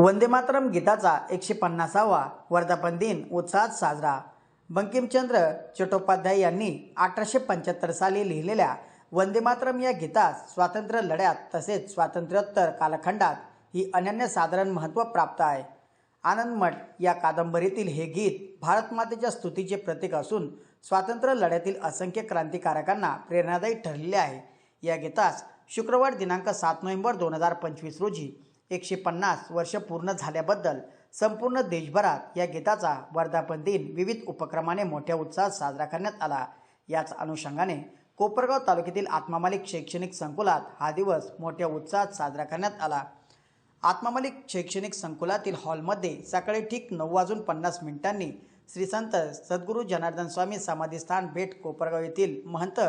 वंदे मातरम गीताचा एकशे पन्नासावा वर्धापन दिन उत्साहात साजरा. बंकिमचंद्र चट्टोपाध्याय यांनी अठराशे पंच्याहत्तर साली लिहिलेल्या वंदे मातरम या गीतास स्वातंत्र्य लढ्यात तसेच स्वातंत्र्योत्तर कालखंडात ही अनन्यसाधारण महत्त्व प्राप्त आहे. आनंदमठ या कादंबरीतील हे गीत भारतमातेच्या स्तुतीचे प्रतीक असून स्वातंत्र्य लढ्यातील असंख्य क्रांतिकारकांना प्रेरणादायी ठरलेले आहे. या गीतास शुक्रवार दिनांक सात नोव्हेंबर दोन हजार पंचवीस रोजी एकशे पन्नास वर्ष पूर्ण झाल्याबद्दल संपूर्ण देशभरात या गीताचा वर्धापन दिन विविध उपक्रमाने मोठ्या उत्साहात साजरा करण्यात आला. याच अनुषंगाने कोपरगाव तालुक्यातील आत्मामालिक शैक्षणिक संकुलात हा दिवस मोठ्या उत्साहात साजरा करण्यात आला. आत्मामालिक शैक्षणिक संकुलातील हॉलमध्ये सकाळी ठीक नऊ वाजून पन्नास मिनिटांनी श्री संत सद्गुरू जनार्दन स्वामी समाधीस्थान भेट कोपरगाव येथील महंत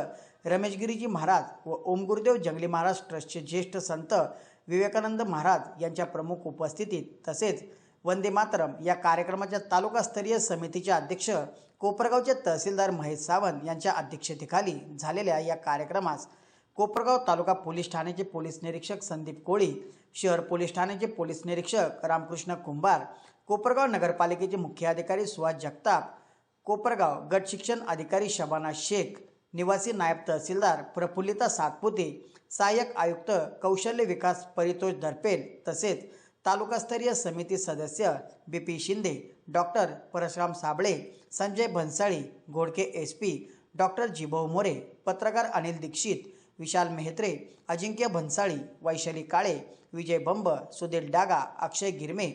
रमेशगिरीजी महाराज व ओम गुरुदेव जंगली महाराज ट्रस्टचे ज्येष्ठ संत विवेकानंद महाराज यांच्या प्रमुख उपस्थितीत तसेच वंदे मातरम या कार्यक्रमाच्या तालुकास्तरीय समितीचे अध्यक्ष कोपरगावचे तहसीलदार महेश सावंत यांच्या अध्यक्षतेखाली झालेल्या या कार्यक्रमास कोपरगाव तालुका पोलीस ठाण्याचे पोलीस निरीक्षक संदीप कोळी शहर पोलीस ठाण्याचे पोलीस निरीक्षक रामकृष्ण कुंभार कोपरगाव नगरपालिकेचे मुख्य अधिकारी सुहास जगताप कोपरगाव गट शिक्षण अधिकारी शबाना शेख निवासी नायब तहसीलदार प्रफुल्लिता सातपुते सहाय्यक आयुक्त कौशल्य विकास परितोष दरपेल तसेच तालुकास्तरीय समिती सदस्य B P Shinde doctor Parshuram Sable Sanjay Bhansali Ghodke S P doctor Jibhau More पत्रकार अनिल दीक्षित विशाल मेहत्रे अजिंक्य भन्साळी वैशाली काळे विजय बंब सुधीर डागा अक्षय गिरमे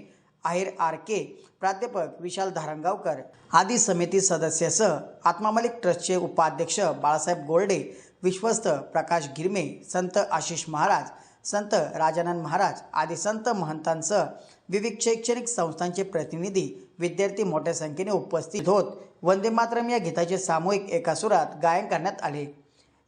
आहेर आर के प्राध्यापक विशाल धारणगावकर आदी समिती सदस्यासह आत्मामलिक ट्रस्टचे उपाध्यक्ष बाळासाहेब गोल्डे विश्वस्त प्रकाश गिरमे संत आशिष महाराज संत राजानंद महाराज आदी संत महंतांसह विविध शैक्षणिक संस्थांचे प्रतिनिधी विद्यार्थी मोठ्या संख्येने उपस्थित होत वंदे मातरम या गीताचे सामूहिक एका सुरात गायन करण्यात आले.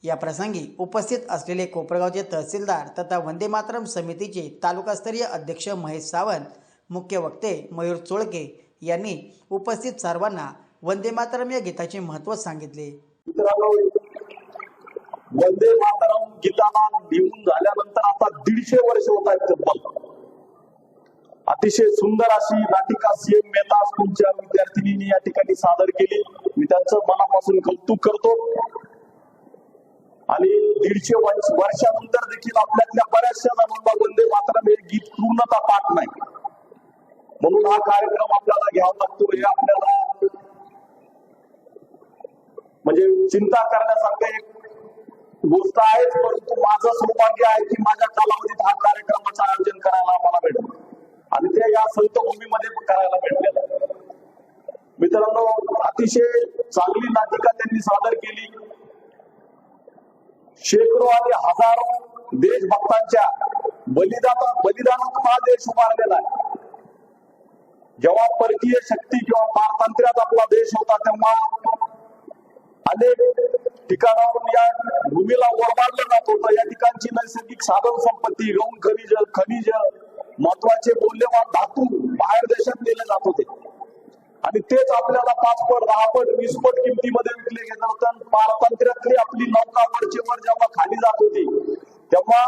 या प्रसंगी उपस्थित असलेले कोपरगावचे तहसीलदार तथा वंदे मातरम समितीचे तालुकास्तरीय अध्यक्ष महेश सावंत मुख्य वक्ते मयूर चोळके यांनी उपस्थित सर्वांना वंदे मातरम या गीताचे महत्त्व सांगितले. वंदे मातरम गीताला लिहून झाल्यानंतर आता दीडशे वर्ष होत आहेत तब्बल अतिशय सुंदर अशी नाटिका सीएम मेहता स्कूलच्या विद्यार्थिनींनी या ठिकाणी सादर केली. मी त्यांचं मनापासून कौतुक करतो. आणि दीडशे वर्षानंतर देखील आपल्यातल्या बऱ्याचशा जणांना वंदे मातरम हे गीत पूर्णता पाठ नाही. म्हणून हा कार्यक्रम आपल्याला घ्यावा लागतो हे आपल्याला म्हणजे चिंता करण्यासारखं एक गोष्ट आहेच परंतु माझं सौभाग्य आहे की माझ्या कालावधीत हा कार्यक्रमाचं आयोजन करायला आम्हाला भेटलं. आणि ते या संतभूमीमध्ये करायला भेटलेलं मित्रांनो अतिशय चांगली नाटिका त्यांनी सादर केली. शेकडो आणि हजारो देशभक्तांच्या बलिदाता बलिदानातून हा देश उभारलेला आहे. जेव्हा परकीय शक्ती किंवा पारतंत्र्यात आपला देश होता तेव्हा अनेक ठिकाणावरून या भूमीला ओरबाडलं जात होतं. या ठिकाणची नैसर्गिक साधन संपत्ती गौण खनिज खनिज महत्त्वाचे मौल्यवान धातू बाहेर देशात नेले जात होते. आणि तेच आपल्याला पाचपट दहापट वीसपट किमतीमध्ये विकले गेले होते. पारतंत्र्यातली आपली नौका वरचे वर जेव्हा खाली जात होती तेव्हा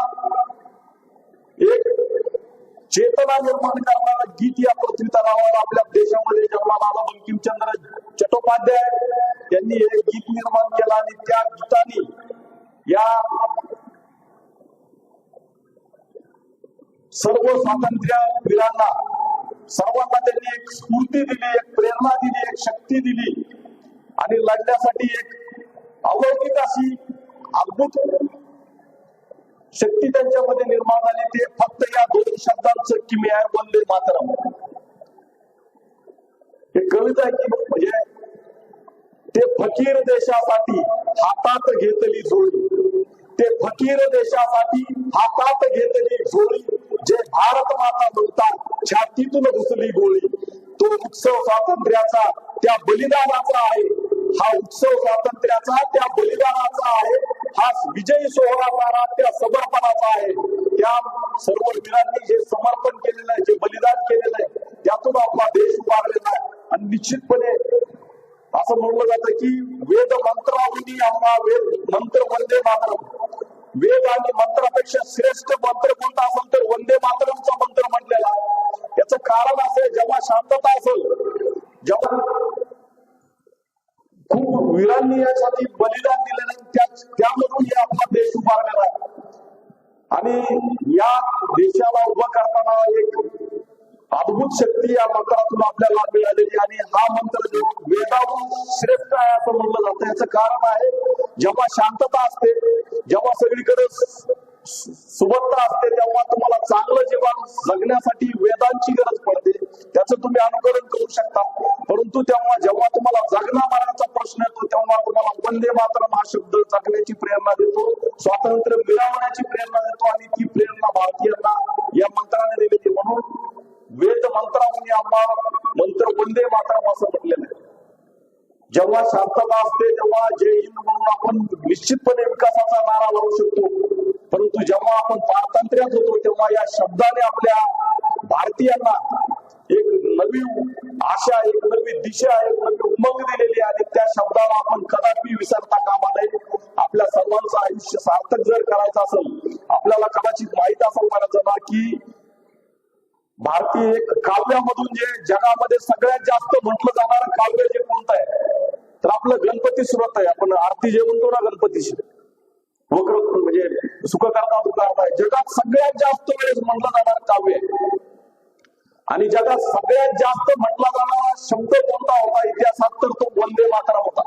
चेतना निर्माण करणारा गीत या पृथ्वी तलावावर आपल्या देशामध्ये जन्माला आला. बंकिमचंद्र चट्टोपाध्याय यांनी हे गीत निर्माण केलं आणि त्या गीताने या सर्व स्वातंत्र्य वीरांना सर्वांना त्यांनी एक स्फूर्ती दिली एक प्रेरणा दिली एक शक्ती दिली आणि लढण्यासाठी एक अलौकिक अशी अद्भुत शक्ती त्यांच्यामध्ये निर्माण झाली. ते फक्त या दोन शब्दांचं किमी आहे. वंदे मातरम. हे कविता की म्हणजे ते फकीर देशासाठी हातात घेतली झोळी ते फकीर देशासाठी हातात घेतली झोळी जे भारत माता नव्हता छातीतून घुसली गोळी. तो उत्सव स्वातंत्र्याचा त्या बलिदानाचा आहे. हा उत्सव स्वातंत्र्याचा त्या बलिदानाचा आहे. हा विजयी सोहळा मारा त्या समर्पणाचा आहे. त्या सर्व वीरांनी जे समर्पण केलेलं आहे जे बलिदान केलेलं आहे त्यातून आपला देश उभारलेला आहे. आणि निश्चितपणे असं म्हणलं जातं की वेद मंत्रावली आम्हा वेद मंत्र वंदे मातरम. वेद आणि मंत्रापेक्षा श्रेष्ठ मंत्र कोणता असेल तर वंदे मातरमचा मंत्र म्हटलेला आहे. याचं कारण असं जेव्हा शांतता असेल जेव्हा खूप वीरांनी यासाठी बलिदान दिलेलं आहे, त्या त्यामधून हे आपला देश उभारलेला आहे. आणि या देशाला उभं करताना एक अद्भुत शक्ती या मंत्रातून आपल्याला मिळालेली आणि हा मंत्र वेदाहून श्रेष्ठ आहे असं म्हणलं जातं. याचं कारण आहे जेव्हा शांतता असते जेव्हा सगळीकडे सुबत्ता असते तेव्हा तुम्हाला चांगलं जीवन जगण्यासाठी वेदांची गरज पडते. त्याचं तुम्ही अनुकरण करू शकता. परंतु तेव्हा जेव्हा तुम्हाला जगण्या मारण्याचा प्रश्न येतो तेव्हा तुम्हाला वंदे मातरम हा शब्द जगण्याची प्रेरणा देतो स्वातंत्र्य मिळवण्याची प्रेरणा देतो आणि ती प्रेरणा भारतीयांना या मंत्राने दिलेली म्हणून वेद मंत्राहून आम्हाला मंत्र वंदे मातरम असं म्हटलेलं आहे. जेव्हा शांतता असते तेव्हा जय हिंद म्हणून आपण निश्चितपणे विकासाचा नारा लावू शकतो. परंतु जेव्हा आपण पारतंत्र्यात होतो तेव्हा या शब्दाने आपल्या भारतीयांना एक नवी आशा एक नवी दिशा एक नवी उमंग दिलेली आहे. आणि त्या शब्दाला आपण कदापि विसरता कामा नये. आपल्या सर्वांचं आयुष्य सार्थक जर करायचं असेल आपल्याला कदाचित माहीत असेल बऱ्याच ना की भारतीय एक काव्यामधून जे जगामध्ये सगळ्यात जास्त म्हटलं जाणारं काव्य जे कोणतं आहे तर आपलं गणपती सुरत आहे. आपण आरती जे म्हणतो ना गणपतीशी वक्र म्हणजे सुख करता जगात सगळ्यात जास्त वेळेस म्हटलं जाणारं काव्य. आणि जगात सगळ्यात जास्त म्हटला जाणारा शब्द कोणता होता? इतिहासात तर तो वंदे मातरम होता.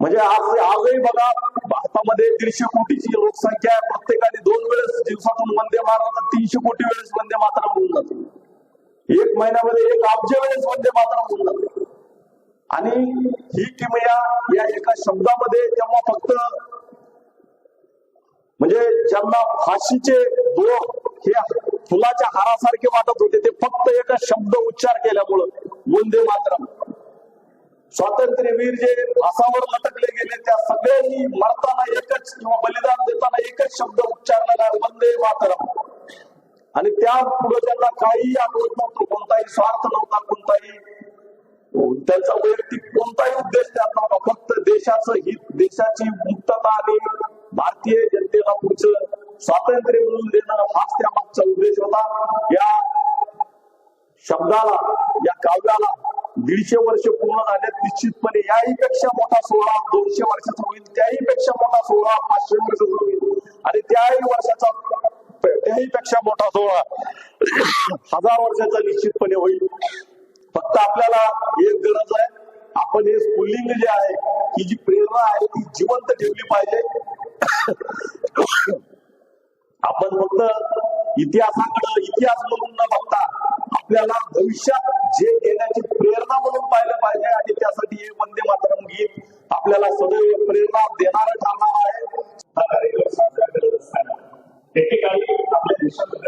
म्हणजे आज आजही बघा भारतामध्ये दीडशे कोटीची लोकसंख्या आहे. प्रत्येकाने दोन वेळेस दिवसातून वंदे मारला तर तीनशे कोटी वेळेस वंदे मातरम होऊन जाते. एक महिन्यामध्ये एक अब्ज वेळेस वंदे मातरम होऊन जाते. आणि ही किमया या एका शब्दामध्ये तेव्हा फक्त म्हणजे ज्यांना फाशीचे दोन हे फुलाच्या हारासारखे वाटत होते ते फक्त एका शब्द उच्चार केल्यामुळं वंदे मातरम. स्वातंत्र्यवीर जे फासावर लटकले गेले त्या सगळ्यांनी मरताना एकच किंवा बलिदान देताना एकच शब्द उच्चारलेला वंदे मातरम. आणि त्या पुढे त्यांना काहीही आठवत नव्हतं कोणताही स्वार्थ नव्हता कोणताही त्यांचा वैयक्तिक कोणताही उद्देश त्यात नव्हता फक्त देशाचं हित देशाची मुक्तता आणि भारतीय जनतेला पुढचं स्वातंत्र्य मिळवून देणं हाच त्या मागचा उद्देश होता. या शब्दाला या काव्याला दीडशे वर्ष पूर्ण झाल्यात निश्चितपणे याही पेक्षा मोठा सोहळा दोनशे वर्षाचा होईल. त्याही पेक्षा मोठा सोहळा पाचशे वर्षाचा होईल. आणि त्याही वर्षाचा त्याही पेक्षा मोठा सोहळा हजार वर्षाचा निश्चितपणे होईल. फक्त आपल्याला एक गरज आहे. आपण हे स्फुल्लिंग जे आहे ही जी प्रेरणा आहे ती जिवंत ठेवली पाहिजे. आपण फक्त इतिहासाकडे इतिहास म्हणून न बघता आपल्याला भविष्यात जे येण्याची प्रेरणा म्हणून पाहिलं पाहिजे आणि त्यासाठी हे वंदे मातरम गीत आपल्याला सदैव प्रेरणा देणार ठरणार आहे. हा एकेकाळी आपल्या देशामध्ये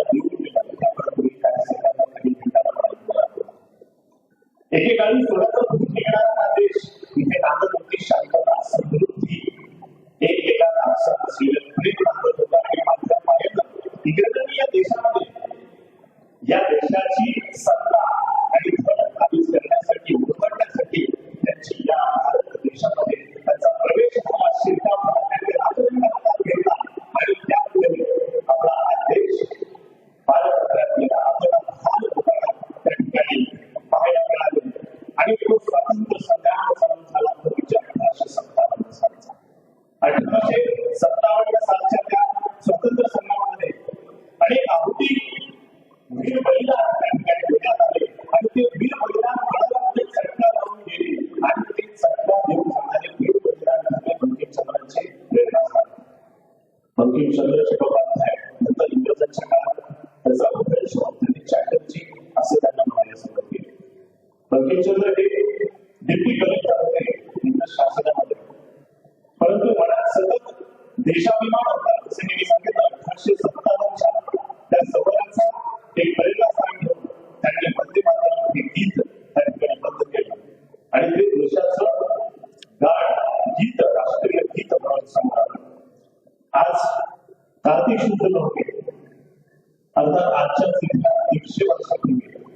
अठराशे सत्तावन्न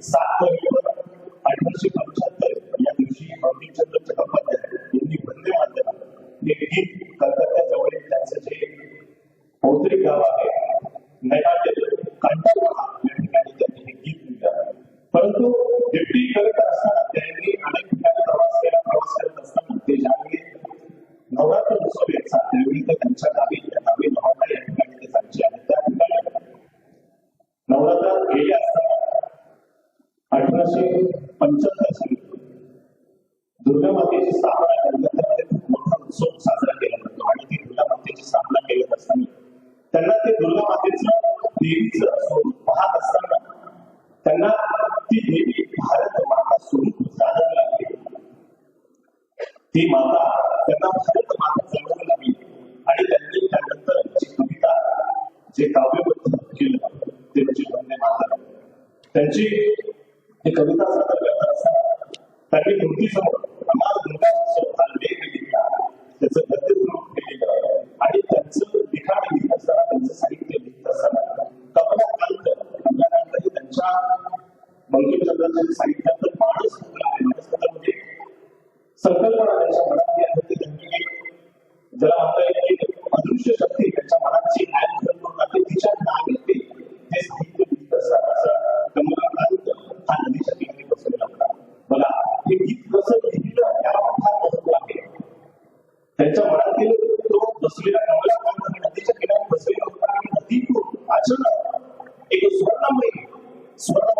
सात नोव्हेंबर अठराशे पंच्याहत्तर या दिवशी बंकिमचंद्र चट्टोपाध्याय यांनी वंदे माध्यमात हे गीत कलकत्त्याजवळील त्यांचं आहे या ठिकाणी त्यांनी हे गीत लिहिलं परंतु डिप्टी करत असताना त्यांनी अनेक ठिकाणी प्रवास केला प्रवास करत असताना ते ज्यावेळी नवरात्र उत्सव यायचा त्यावेळी ते त्यांच्या गावी त्या गावी नवरात्र या ठिकाणी ते जायचे आणि त्या ठिकाणी नवरात्रात गेले असताना अठराशे पंच्याहत्तर साली दुर्गा मातेची स्थापना केल्यानंतर खूप मोठा उत्सव साजरा केला जातो. आणि ती दुर्गा मातेची स्थापना केली असताना त्यांना ते दुर्गा मातेचं देवीचं स्वरूप पाहत असताना त्यांना ती देवी भारत माता स्वरूप जाणवू लागली. ती माता त्यांना भारत माता जाणवू लागली आणि त्यांनी त्यानंतर जी कविता जे काव्यबद्ध केलं ते म्हणजे वंदे माता त्यांची ही कविता सादर करत असताना त्यांनी मूर्तीसमोर संकल्पना त्यांच्या मनात आहे ते त्यांनी ज्याला म्हणता येईल की अदृश्य शक्ती त्यांच्या मनाची ऍड करून टाकते तिच्या नावे ते ते साहित्य लिहित असतात असं कमलाकांत हा नदीच्या ठिकाणी बसलेला होता मला हे गीत कसं लिहिलं या अर्थात महत्त्व आहे. त्यांच्या मनातील तो बसलेला कमलाकांत आणि नदीच्या किनारी बसलेला होता आणि नदीतून अचानक एक स्वर्णमयी स्वर्ण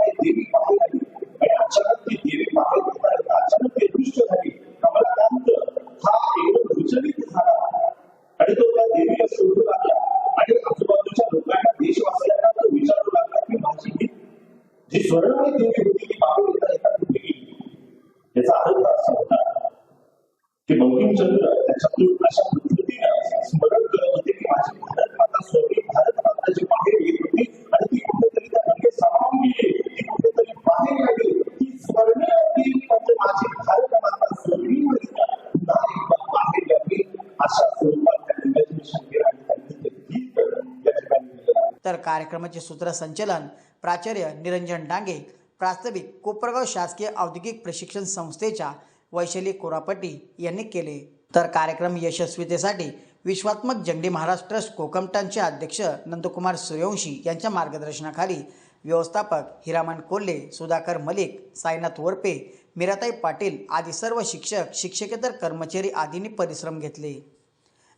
कार्यक्रमाचे सूत्रसंचलन प्राचार्य निरंजन डांगे प्रास्ताविक कोपरगाव शासकीय औद्योगिक प्रशिक्षण संस्थेच्या वैशाली कोरापट्टी यांनी केले. तर कार्यक्रम यशस्वीतेसाठी विश्वात्मक जंगली महाराज ट्रस्ट कोकमटनचे अध्यक्ष नंदकुमार सूर्यवंशी यांच्या मार्गदर्शनाखाली व्यवस्थापक हिरामन कोल्हे सुधाकर मलिक साईनाथ वरपे मीराताई पाटील आदी सर्व शिक्षक शिक्षकेतर कर्मचारी आदींनी परिश्रम घेतले.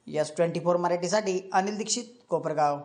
यस ट्वेंटी फोर मराठीसाठी अनिल दीक्षित कोपरगाव.